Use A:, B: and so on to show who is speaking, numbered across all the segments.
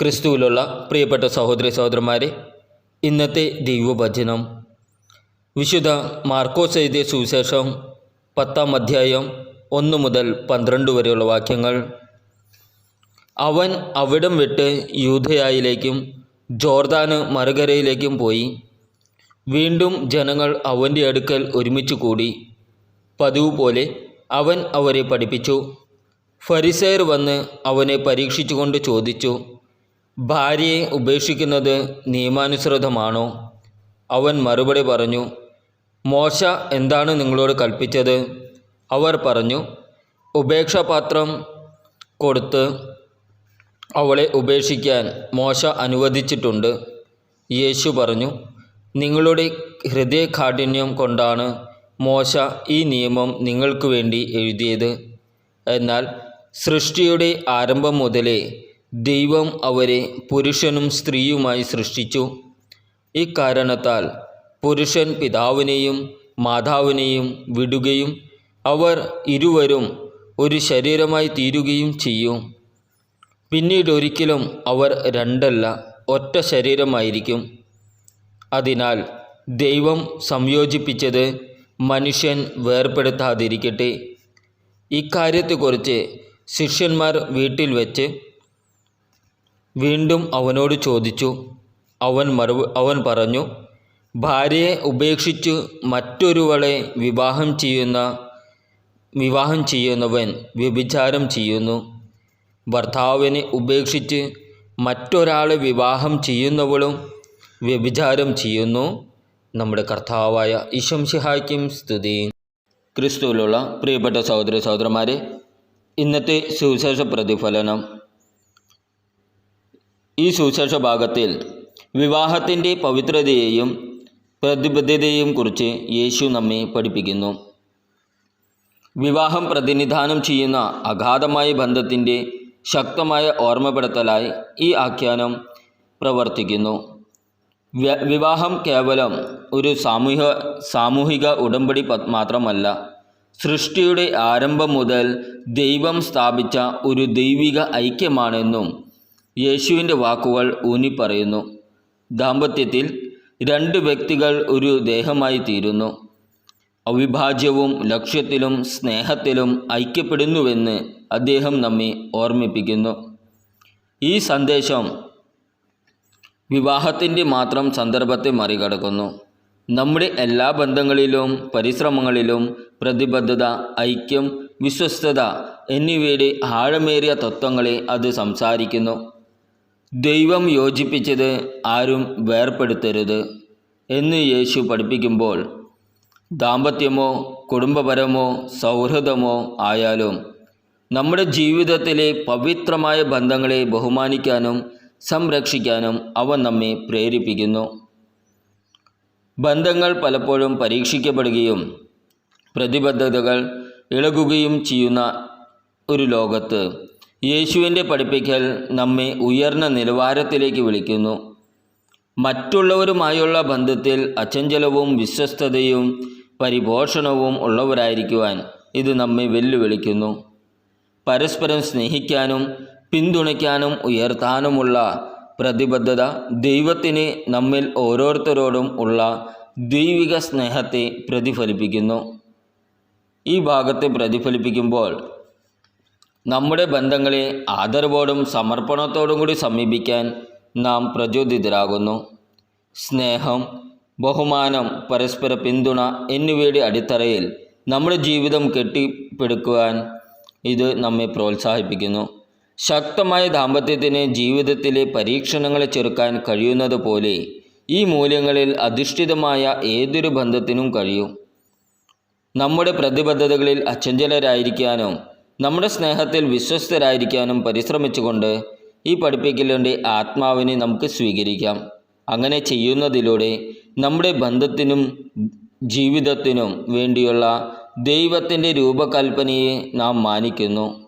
A: ക്രിസ്തുവിലുള്ള പ്രിയപ്പെട്ട സഹോദരി സഹോദരന്മാരെ ഇന്നത്തെ ദൈവഭജനം വിശുദ്ധ മാർക്കോസ് എഴുതിയ സുവിശേഷം പത്താം അധ്യായം ഒന്ന് മുതൽ പന്ത്രണ്ട് വരെയുള്ള വാക്യങ്ങൾ. അവൻ അവിടം വിട്ട് യൂധയായിലേക്കും ജോർദാന് മറുകരയിലേക്കും പോയി. വീണ്ടും ജനങ്ങൾ അവന്റെ അടുക്കൽ ഒരുമിച്ച് കൂടി. പതിവ് പോലെ അവൻ അവരെ പഠിപ്പിച്ചു. ഫരിസേർ വന്ന് അവനെ പരീക്ഷിച്ചുകൊണ്ട് ചോദിച്ചു ഭാര്യയെ ഉപേക്ഷിക്കുന്നത് നിയമാനുസൃതമാണോ? അവൻ മറുപടി പറഞ്ഞു മോശ എന്താണ് നിങ്ങളോട് കൽപ്പിച്ചത്? അവർ പറഞ്ഞു ഉപേക്ഷാപാത്രം കൊടുത്ത് അവളെ ഉപേക്ഷിക്കാൻ മോശ അനുവദിച്ചിട്ടുണ്ട്. യേശു പറഞ്ഞു നിങ്ങളുടെ ഹൃദയകാഠിന്യം കൊണ്ടാണ് മോശ ഈ നിയമം നിങ്ങൾക്ക് വേണ്ടി എഴുതിയത്. എന്നാൽ സൃഷ്ടിയുടെ ആരംഭം മുതലേ ദൈവം അവരെ പുരുഷനും സ്ത്രീയുമായി സൃഷ്ടിച്ചു. ഇക്കാരണത്താൽ പുരുഷൻ പിതാവിനെയും മാതാവിനെയും വിടുകയും അവർ ഇരുവരും ഒരു ശരീരമായി തീരുകയും ചെയ്യും. പിന്നീട് ഒരിക്കലും അവർ രണ്ടല്ല ഒറ്റ ശരീരമായിരിക്കും. അതിനാൽ ദൈവം സംയോജിപ്പിച്ചത് മനുഷ്യൻ വേർപെടുത്താതിരിക്കട്ടെ. ഇക്കാര്യത്തെക്കുറിച്ച് ശിഷ്യന്മാർ വീട്ടിൽ വെച്ച് വീണ്ടും അവനോട് ചോദിച്ചു അവൻ മറു അവൻ പറഞ്ഞു ഭാര്യയെ ഉപേക്ഷിച്ചു മറ്റൊരുവളെ വിവാഹം ചെയ്യുന്ന വിവാഹം ചെയ്യുന്നവൻ വ്യഭിചാരം ചെയ്യുന്നു. ഭർത്താവിനെ ഉപേക്ഷിച്ച് മറ്റൊരാളെ വിവാഹം ചെയ്യുന്നവളും വ്യഭിചാരം ചെയ്യുന്നു. നമ്മുടെ കർത്താവായ ഇശംഷിഹായ്ക്കും സ്തുതി. ക്രിസ്തുവിലുള്ള പ്രിയപ്പെട്ട സഹോദര സഹോദരന്മാരെ ഇന്നത്തെ സുവിശേഷ പ്രതിഫലനം ഈ സുവിശേഷ ഭാഗത്തിൽ വിവാഹത്തിന്റെ പവിത്രതയെയും പ്രതിബദ്ധതയെയും കുറിച്ച് യേശു നമ്മെ പഠിപ്പിക്കുന്നു. വിവാഹം പ്രതിനിധാനം ചെയ്യുന്ന അഗാധമായ ബന്ധത്തിന്റെ ശക്തമായ ഓർമ്മപ്പെടുത്തലായി ഈ ആഖ്യാനം പ്രവർത്തിക്കുന്നു. വിവാഹം കേവലം ഒരു സാമൂഹിക സാമൂഹിക ഉടമ്പടി മാത്രമല്ല സൃഷ്ടിയുടെ ആരംഭം മുതൽ ദൈവം സ്ഥാപിച്ച ഒരു ദൈവിക ഐക്യമാണെന്നും യേശുവിന്റെ വാക്കുകൾ ഊന്നിപ്പറയുന്നു. ദാമ്പത്യത്തിൽ രണ്ട് വ്യക്തികൾ ഒരു ദേഹമായി തീരുന്നു. അവിഭാജ്യവും ലക്ഷ്യത്തിലും സ്നേഹത്തിലും ഐക്യപ്പെടുന്നുവെന്ന് അദ്ദേഹം നമ്മെ ഓർമ്മിപ്പിക്കുന്നു. ഈ സന്ദേശം വിവാഹത്തിന്റെ മാത്രം സന്ദർഭത്തെ മറികടക്കുന്നു. നമ്മുടെ എല്ലാ ബന്ധങ്ങളിലും പരിശ്രമങ്ങളിലും പ്രതിബദ്ധത ഐക്യം വിശ്വസ്തത എന്നിവയുടെ ആഴമേറിയ തത്വങ്ങളെ അത് സംസാരിക്കുന്നു. ദൈവം യോജിപ്പിച്ചത് ആരും വേർപ്പെടുത്തരുത് എന്ന് യേശു പഠിപ്പിക്കുമ്പോൾ ദാമ്പത്യമോ കുടുംബപരമോ സൗഹൃദമോ ആയാലും നമ്മുടെ ജീവിതത്തിലെ പവിത്രമായ ബന്ധങ്ങളെ ബഹുമാനിക്കാനും സംരക്ഷിക്കാനും അവ നമ്മെ പ്രേരിപ്പിക്കുന്നു. ബന്ധങ്ങൾ പലപ്പോഴും പരീക്ഷിക്കപ്പെടുകയും പ്രതിബദ്ധതകൾ ഇളകുകയും ചെയ്യുന്ന ഒരു ലോകത്ത് യേശുവിന്റെ പഠിപ്പിക്കൽ നമ്മെ ഉയർന്ന നിലവാരത്തിലേക്ക് വിളിക്കുന്നു. മറ്റുള്ളവരുമായുള്ള ബന്ധത്തിൽ അചഞ്ചലവും വിശ്വസ്തതയും പരിപോഷണവും ഉള്ളവരായിരിക്കുവാൻ ഇത് നമ്മെ വെല്ലുവിളിക്കുന്നു. പരസ്പരം സ്നേഹിക്കാനും പിന്തുണയ്ക്കാനും ഉയർത്താനുമുള്ള പ്രതിബദ്ധത ദൈവത്തിന് നമ്മിൽ ഓരോരുത്തരോടും ഉള്ള ദൈവിക സ്നേഹത്തെ പ്രതിഫലിപ്പിക്കുന്നു. ഈ ഭാഗത്തെ പ്രതിഫലിപ്പിക്കുമ്പോൾ നമ്മുടെ ബന്ധങ്ങളെ ആദരവോടും സമർപ്പണത്തോടും കൂടി സമീപിക്കാൻ നാം പ്രചോദിതരാകുന്നു. സ്നേഹം ബഹുമാനം പരസ്പര പിന്തുണ എന്നിവയുടെ അടിത്തറയിൽ നമ്മുടെ ജീവിതം കെട്ടിപ്പടുക്കുവാൻ ഇത് നമ്മെ പ്രോത്സാഹിപ്പിക്കുന്നു. ശക്തമായ ദാമ്പത്യത്തിന് ജീവിതത്തിലെ പരീക്ഷണങ്ങളെ ചെറുക്കാൻ കഴിയുന്നത് പോലെ ഈ മൂല്യങ്ങളിൽ അധിഷ്ഠിതമായ ഏതൊരു ബന്ധത്തിനും കഴിയും. നമ്മുടെ പ്രതിബദ്ധതകളിൽ അചഞ്ചലരായിരിക്കാനും നമ്മുടെ സ്നേഹത്തിൽ വിശ്വസ്തരായിരിക്കാനും പരിശ്രമിച്ചുകൊണ്ട് ഈ പഠിപ്പിക്കലിന്റെ ആത്മാവിനെ നമുക്ക് സ്വീകരിക്കാം. അങ്ങനെ ചെയ്യുന്നതിലൂടെ നമ്മുടെ ബന്ധത്തിനും ജീവിതത്തിനും വേണ്ടിയുള്ള ദൈവത്തിന്റെ രൂപകൽപ്പനയെ നാം മാനിക്കുന്നു.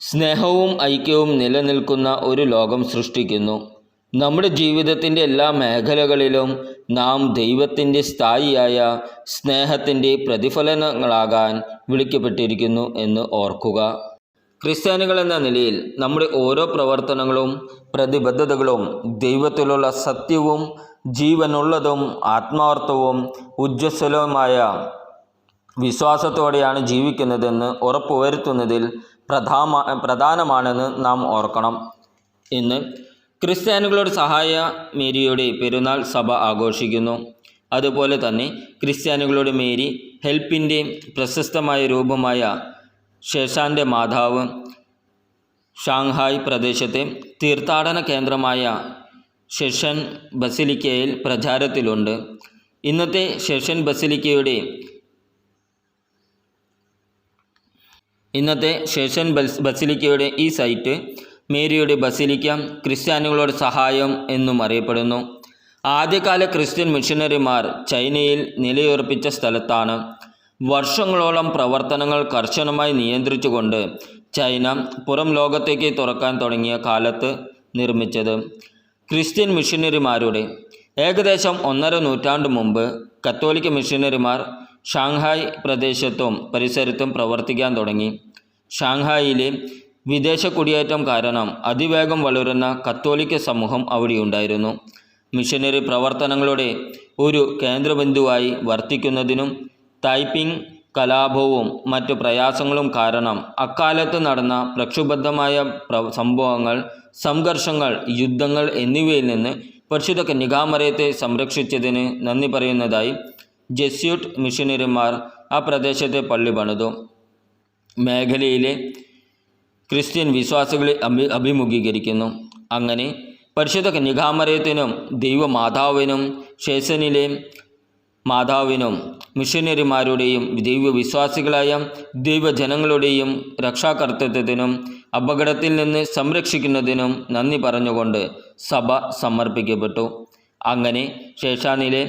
A: സ്നേഹവും ഐക്യവും നിലനിൽക്കുന്ന ഒരു ലോകം സൃഷ്ടിക്കുന്നു. നമ്മുടെ ജീവിതത്തിന്റെ എല്ലാ മേഖലകളിലും നാം ദൈവത്തിന്റെ സ്ഥായിയായ സ്നേഹത്തിന്റെ പ്രതിഫലനങ്ങളാകാൻ വിളിക്കപ്പെട്ടിരിക്കുന്നു എന്ന് ഓർക്കുക. ക്രിസ്ത്യാനികൾ എന്ന നിലയിൽ നമ്മുടെ ഓരോ പ്രവർത്തനങ്ങളും പ്രതിബദ്ധതകളും ദൈവത്തിലുള്ള സത്യവും ജീവനുള്ളതും ആത്മാർത്ഥവും ഉജ്ജ്വലവുമായ വിശ്വാസത്തോടെയാണ് ജീവിക്കുന്നതെന്ന് ഉറപ്പുവരുത്തുന്നതിൽ പ്രധാന പ്രധാനമാണെന്ന് നാം ഓർക്കണം. ഇന്ന് ക്രിസ്ത്യാനികളുടെ സഹായ മേരിയുടെ പെരുന്നാൾ സഭ ആഘോഷിക്കുന്നു. അതുപോലെ തന്നെ ക്രിസ്ത്യാനികളുടെ മേരി ഹെൽപ്പിന്റെ പ്രശസ്തമായ രൂപമായ ശേഷാന്റെ മാതാവ് ഷാങ്ഹായ് പ്രദേശത്തെ തീർത്ഥാടന കേന്ദ്രമായ ഷെഷൻ ബസിലിക്കയിൽ പ്രചാരത്തിലുണ്ട്. ഇന്നത്തെ ഷെഷൻ ബസിലിക്കയുടെ ഇന്നത്തെ ഷെഷൻ ബസ് ബസിലിക്കയുടെ ഈ സൈറ്റ് മേരിയുടെ ബസിലിക്ക ക്രിസ്ത്യാനികളുടെ സഹായം എന്നും അറിയപ്പെടുന്നു. ആദ്യകാല ക്രിസ്ത്യൻ മിഷനറിമാർ ചൈനയിൽ നിലയുറപ്പിച്ച സ്ഥലത്താണ്. വർഷങ്ങളോളം പ്രവർത്തനങ്ങൾ കർശനമായി നിയന്ത്രിച്ചുകൊണ്ട് ചൈന പുറം ലോകത്തേക്ക് തുറക്കാൻ തുടങ്ങിയ കാലത്ത് നിർമ്മിച്ചത് ക്രിസ്ത്യൻ മിഷനറിമാരുടെ. ഏകദേശം ഒന്നര നൂറ്റാണ്ട് മുമ്പ് കത്തോലിക്ക മിഷനറിമാർ ഷാങ്ഹായ് പ്രദേശത്തും പരിസരത്തും പ്രവർത്തിക്കാൻ തുടങ്ങി. ഷാങ്ഹായിലെ വിദേശ കുടിയേറ്റം കാരണം അതിവേഗം വളരുന്ന കത്തോലിക്ക സമൂഹം അവിടെയുണ്ടായിരുന്നു. മിഷനറി പ്രവർത്തനങ്ങളുടെ ഒരു കേന്ദ്രബിന്ദുവായി വർത്തിക്കുന്നതിനും ടൈപ്പിംഗ് കലാപവും മറ്റു പ്രയാസങ്ങളും കാരണം അക്കാലത്ത് നടന്ന പ്രക്ഷുബ്ധമായ പ്ര സംഭവങ്ങൾ സംഘർഷങ്ങൾ യുദ്ധങ്ങൾ എന്നിവയിൽ നിന്ന് പരിശുദ്ധ കന്യകാമറയത്തെ സംരക്ഷിച്ചതിന് നന്ദി പറയുന്നതായി ജെസ്യൂട്ട് മിഷനറിമാർ ആ പ്രദേശത്തെ പള്ളി പണിതു. മേഖലയിലെ ക്രിസ്ത്യൻ വിശ്വാസികളെ അഭി അഭിമുഖീകരിക്കുന്നു. അങ്ങനെ പരിശുദ്ധ കന്യകാമരയത്തിനും ദൈവമാതാവിനും ഷേസനിലെ മാതാവിനും മിഷനറിമാരുടെയും ദൈവവിശ്വാസികളായ ദൈവജനങ്ങളുടെയും രക്ഷാകർത്തൃത്വത്തിനും അപകടത്തിൽ നിന്ന് സംരക്ഷിക്കുന്നതിനും നന്ദി പറഞ്ഞുകൊണ്ട് സഭ സമർപ്പിക്കപ്പെട്ടു. അങ്ങനെ ശേഷാനിലെ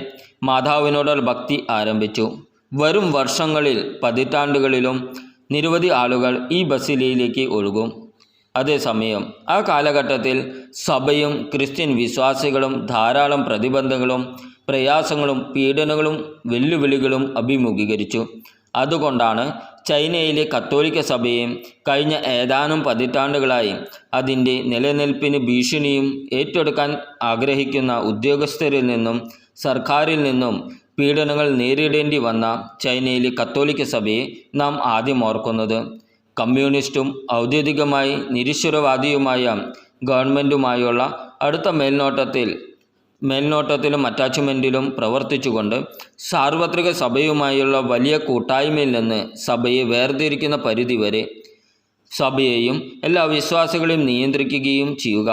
A: മാതാവിനോടുള്ള ഭക്തി ആരംഭിച്ചു. വരും വർഷങ്ങളിൽ പതിറ്റാണ്ടുകളിലും നിരവധി ആളുകൾ ഈ ബസിലയിലേക്ക് ഒഴുകും. അതേസമയം ആ കാലഘട്ടത്തിൽ സഭയും ക്രിസ്ത്യൻ വിശ്വാസികളും ധാരാളം പ്രതിബന്ധങ്ങളും പ്രയാസങ്ങളും പീഡനങ്ങളും വെല്ലുവിളികളും അഭിമുഖീകരിച്ചു. അതുകൊണ്ടാണ് ചൈനയിലെ കത്തോലിക്ക സഭയെ കഴിഞ്ഞ ഏതാനും പതിറ്റാണ്ടുകളായി അതിന്റെ നിലനിൽപ്പിന് ഭീഷണിയും ഏറ്റെടുക്കാൻ ആഗ്രഹിക്കുന്ന ഉദ്യോഗസ്ഥരിൽ നിന്നും സർക്കാരിൽ നിന്നും പീഡനങ്ങൾ നേരിടേണ്ടി വന്ന ചൈനയിലെ കത്തോലിക്ക സഭയെ നാം ആദ്യം ഓർക്കുന്നത്. കമ്മ്യൂണിസ്റ്റും ഔദ്യോഗികമായി നിരീശ്വരവാദിയുമായ ഗവൺമെന്റുമായുള്ള അടുത്ത മേൽനോട്ടത്തിൽ മേൽനോട്ടത്തിലും അറ്റാച്ച്മെന്റിലും പ്രവർത്തിച്ചുകൊണ്ട് സാർവത്രിക സഭയുമായുള്ള വലിയ കൂട്ടായ്മയിൽ നിന്ന് സഭയെ വേർതിരിക്കുന്ന പരിധിവരെ സഭയെയും എല്ലാ വിശ്വാസികളെയും നിയന്ത്രിക്കുകയും ചെയ്യുക.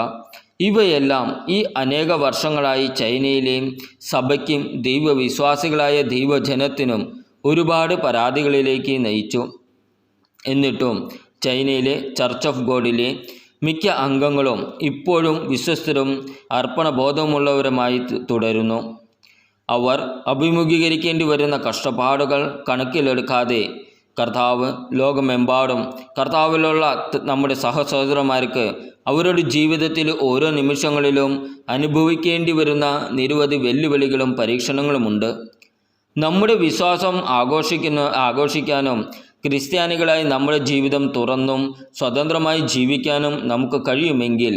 A: ഇവയെല്ലാം ഈ അനേക വർഷങ്ങളായി ചൈനയിലെയും സഭയ്ക്കും ദൈവവിശ്വാസികളായ ദൈവജനത്തിനും ഒരുപാട് പരാതികളിലേക്ക് നയിച്ചു. എന്നിട്ടും ചൈനയിലെ ചർച്ച് ഓഫ് ഗോഡിലെ മിക്ക അംഗങ്ങളും ഇപ്പോഴും വിശ്വസ്തരും അർപ്പണബോധമുള്ളവരുമായി തുടരുന്നു. അവർ അഭിമുഖീകരിക്കേണ്ടി വരുന്ന കഷ്ടപ്പാടുകൾ കണക്കിലെടുക്കാതെ കർത്താവ് ലോകമെമ്പാടും കർത്താവിലുള്ള നമ്മുടെ സഹസഹോദരന്മാർക്ക് അവരുടെ ജീവിതത്തിൽ ഓരോ നിമിഷങ്ങളിലും അനുഭവിക്കേണ്ടി വരുന്ന നിരവധി വെല്ലുവിളികളും പരീക്ഷണങ്ങളുമുണ്ട്. നമ്മുടെ വിശ്വാസം ആഘോഷിക്കുന്ന ആഘോഷിക്കാനും ക്രിസ്ത്യാനികളായി നമ്മുടെ ജീവിതം തുറന്നും സ്വതന്ത്രമായി ജീവിക്കാനും നമുക്ക് കഴിയുമെങ്കിൽ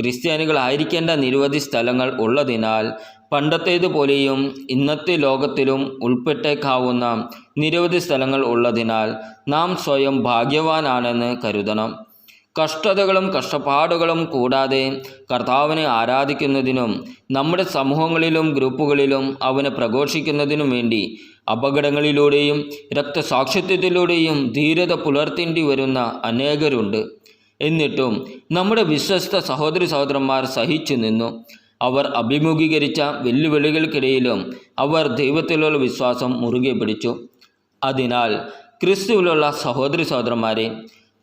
A: ക്രിസ്ത്യാനികളായിരിക്കേണ്ട നിരവധി സ്ഥലങ്ങൾ ഉള്ളതിനാൽ പണ്ടത്തേതുപോലെയും ഇന്നത്തെ ലോകത്തിലും ഉൾപ്പെട്ടേക്കാവുന്ന നിരവധി സ്ഥലങ്ങൾ ഉള്ളതിനാൽ നാം സ്വയം ഭാഗ്യവാനാണെന്ന് കരുതണം. കഷ്ടതകളും കഷ്ടപ്പാടുകളും കൂടാതെ കർത്താവിനെ ആരാധിക്കുന്നതിനും നമ്മുടെ സമൂഹങ്ങളിലും ഗ്രൂപ്പുകളിലും അവനെ പ്രഘോഷിക്കുന്നതിനും വേണ്ടി അപകടങ്ങളിലൂടെയും രക്തസാക്ഷിത്വത്തിലൂടെയും ധീരത പുലർത്തേണ്ടി വരുന്ന അനേകരുണ്ട്. എന്നിട്ടും നമ്മുടെ വിശ്വസ്ത സഹോദരി സഹോദരന്മാർ സഹിച്ചു നിന്നു. അവർ അഭിമുഖീകരിച്ച വെല്ലുവിളികൾക്കിടയിലും അവർ ദൈവത്തിലുള്ള വിശ്വാസം മുറുകെ പിടിച്ചു. അതിനാൽ ക്രിസ്തുവിലുള്ള സഹോദരി സഹോദരന്മാരെ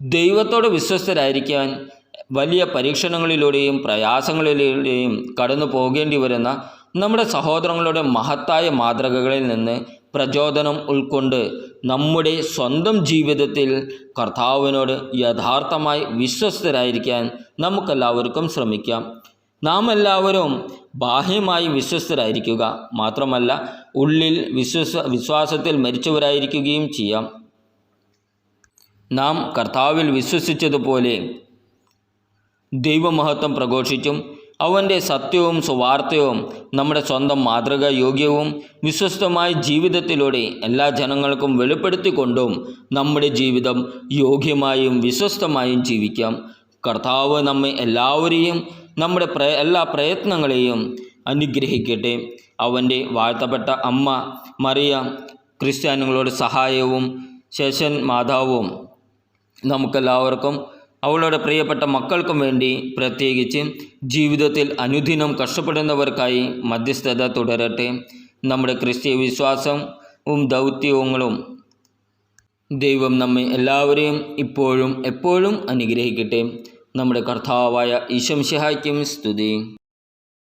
A: ദൈവത്തോട് വിശ്വസ്തരായിരിക്കാൻ വലിയ പരീക്ഷണങ്ങളിലൂടെയും പ്രയാസങ്ങളിലൂടെയും കടന്നു പോകേണ്ടി വരുന്ന നമ്മുടെ സഹോദരങ്ങളുടെ മഹത്തായ മാതൃകകളിൽ നിന്ന് പ്രചോദനം ഉൾക്കൊണ്ട് നമ്മുടെ സ്വന്തം ജീവിതത്തിൽ കർത്താവിനോട് യഥാർത്ഥമായി വിശ്വസ്തരായിരിക്കാൻ നമുക്കെല്ലാവർക്കും ശ്രമിക്കാം. നാം എല്ലാവരും ബാഹ്യമായി വിശ്വസ്തരായിരിക്കുക മാത്രമല്ല ഉള്ളിൽ വിശ്വസ വിശ്വാസത്തിൽ മരിച്ചവരായിരിക്കുകയും ചെയ്യാം. നാം കർത്താവിൽ വിശ്വസിച്ചതുപോലെ ദൈവമഹത്വം പ്രഘോഷിച്ചും അവന്റെ സത്യവും സുവാർത്തയും നമ്മുടെ സ്വന്തം മാതൃക യോഗ്യവും വിശ്വസ്തമായ ജീവിതത്തിലൂടെ എല്ലാ ജനങ്ങൾക്കും വെളിപ്പെടുത്തിക്കൊണ്ടും നമ്മുടെ ജീവിതം യോഗ്യമായും വിശ്വസ്തമായും ജീവിക്കാം. കർത്താവ് നമ്മെ എല്ലാവരെയും നമ്മുടെ പ്ര എല്ലാ പ്രയത്നങ്ങളെയും അനുഗ്രഹിക്കട്ടെ. അവന്റെ വാഴ്ത്തപ്പെട്ട അമ്മ മറിയ ക്രിസ്ത്യാനികളുടെ സഹായവും ശേഷൻ മാതാവും നമുക്കെല്ലാവർക്കും അവളുടെ പ്രിയപ്പെട്ട മക്കൾക്കും വേണ്ടി പ്രത്യേകിച്ച് ജീവിതത്തിൽ അനുദിനം കഷ്ടപ്പെടുന്നവർക്കായി മധ്യസ്ഥത തുടരട്ടെ. നമ്മുടെ ക്രിസ്തീയ വിശ്വാസവും ദൗത്യങ്ങളും ദൈവം നമ്മെ എല്ലാവരെയും ഇപ്പോഴും എപ്പോഴും അനുഗ്രഹിക്കട്ടെ. നമ്മുടെ കർത്താവായ ഈശംഷിഹായ്ക്കും സ്തുതി.